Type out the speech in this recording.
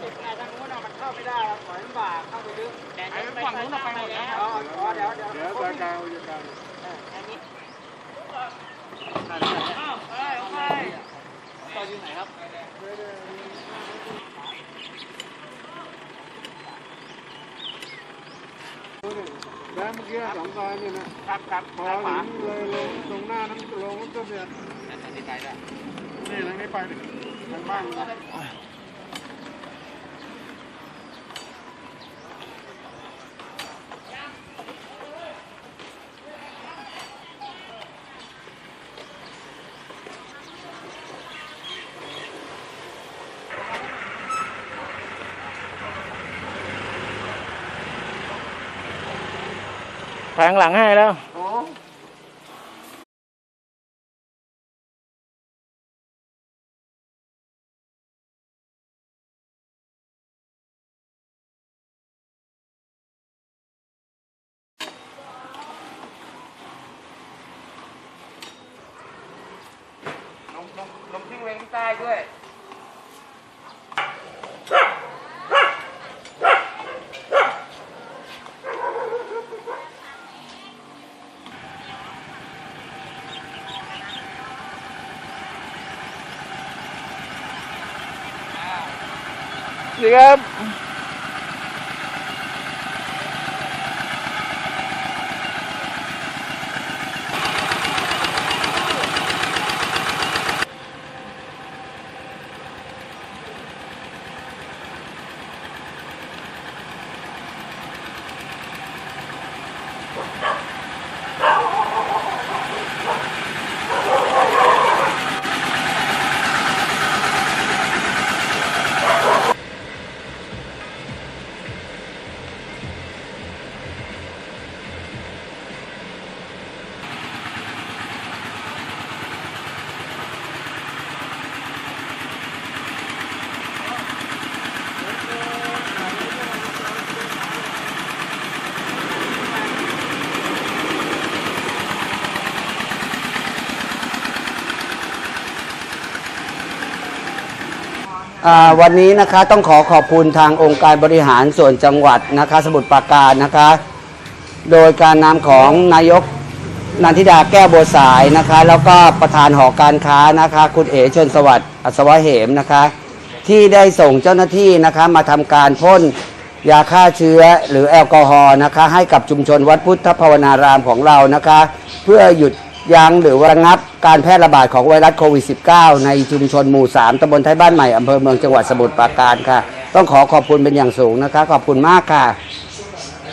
สุดไงทางนู้นมันเข้าไม่ได้เราถอยลำบากเข้าไปลึกแต่ไอ้ฝั่งนู้นน่ะไปหมดแล้วอ๋ออ๋อเดี๋ยวเดี๋ยวเดี๋ยวตากลางจะกลางอันนี้อ้าวไปเอาไปต่ออยู่ไหนครับแล้วเมื่อกี้สองซอยนี่นะครับครับพอซ้ายขถึวางเลยเลยตรงหน้าน้ำลงน้ำต้นเนี่ยตัดสินใจได้นี่ทางนี้ไปทางบ้าน แผงหลังให้แล้วโอ้ลงลงลงทิ้งเวงที่ใต้ด้วย ดีครับ อ่าวันนี้นะคะต้องขอขอบคุณทางองค์การบริหารส่วนจังหวัดนะคะสมุทรปราการนะคะ โดยการนำของนายกนันทิดาแก้วบัวสายนะคะ แล้วก็ประธานหอการค้านะคะ คุณเอ๋ชนสวัสดิ์อัศวะเหมนะคะ ที่ได้ส่งเจ้าหน้าที่นะคะมาทำการพ่นยาฆ่าเชื้อหรือแอลกอฮอล์นะคะ ให้กับชุมชนวัดพุทธภาวนารามของเรานะคะ เพื่อหยุด ยั้งหรือว่าระงับการแพร่ระบาดของไวรัสโควิด -19 ในชุมชนหมู่ 3ตำบลไทยบ้านใหม่ อำเภอเมืองจังหวัดสมุทรปราการค่ะ ต้องขอขอบคุณเป็นอย่างสูงนะคะ ขอบคุณมากค่ะ